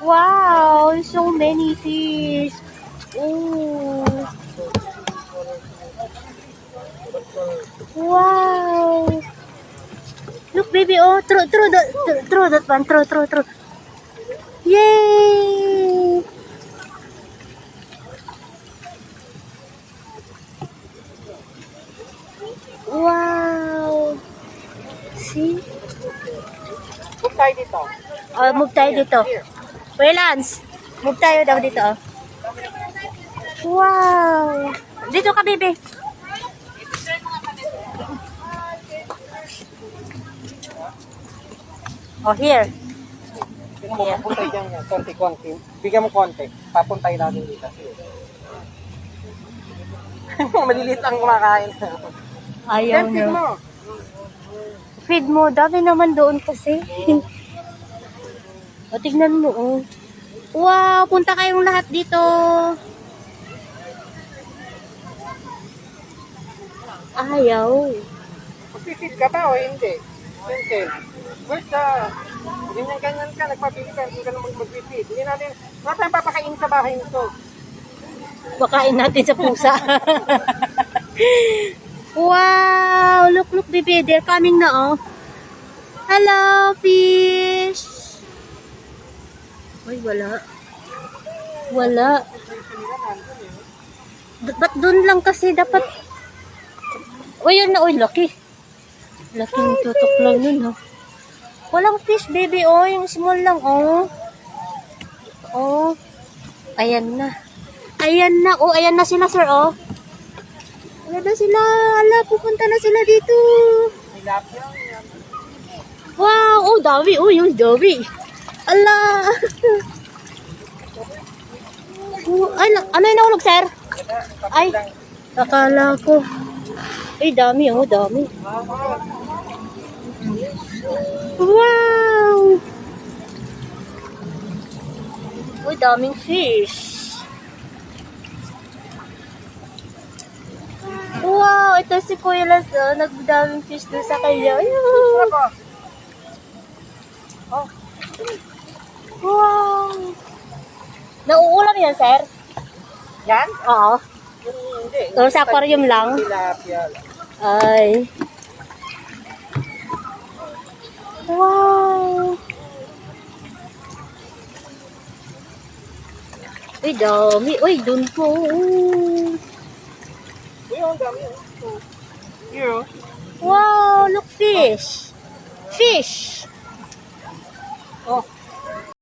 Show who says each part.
Speaker 1: Wow, so many fish. Oh. Wow. Look, baby. Oh, throw, throw that, throw, throw that one. Throw, throw, throw. Yay! Wow. See?
Speaker 2: Tayo dito.
Speaker 1: Oh, move tayo dito. Kuya Lance, move tayo daw dito. Wow. Dito ka, baby. Oh, here.
Speaker 2: Tingnan mo, papunta dyan yan. Konti-konti. Bigyan mo konti. Papuntay natin dito. Maliliit ang kumakain.
Speaker 1: Ayaw
Speaker 2: mo.
Speaker 1: Feed mo. Dami naman doon kasi. o, tignan mo, oh. Wow, punta kayong lahat dito. Ayaw.
Speaker 2: Magpipit ka ba o hindi? Hindi. The... Ganyan-ganyan ka, nagpapili ka, hindi ka naman magpipit. Hindi natin, tayong papakain sa bahay nito.
Speaker 1: Bakain natin sa pusa. wow! Look, baby. They're coming na, oh. Hello, fish! Ay, wala. Wala. D- ba't dun lang kasi dapat... O, yun na. Uy, laki. Laking tutok lang nun, ha. Walang fish, baby, oh. Yung small lang, oh. Oh. Ayan na. Ayan na. Oh, ayan na sila, sir, oh. Ayan na sila. Ala, pupunta na sila dito. Wow. Oh, dami. Oh, yung dami. Ala. Oh, ay, ano yung nahulog, sir? Ay, akala ko. Ay, dami, oh, dami. Wow! Uy, daming fish. Wow, ito si Kuya Las, oh, nagdaming fish doon sa kanya. Ayun.
Speaker 2: Oh,
Speaker 1: Wow! Nauulam yan, sir?
Speaker 2: yan?
Speaker 1: Oo.
Speaker 2: Hindi.
Speaker 1: Or sa aquarium lang?
Speaker 2: Tilapia.
Speaker 1: Ay. Wow! Uy, dami. Uy, dun po.
Speaker 2: Uy, ang dami. Oh.
Speaker 1: Wow, look fish. Fish.
Speaker 2: Oh,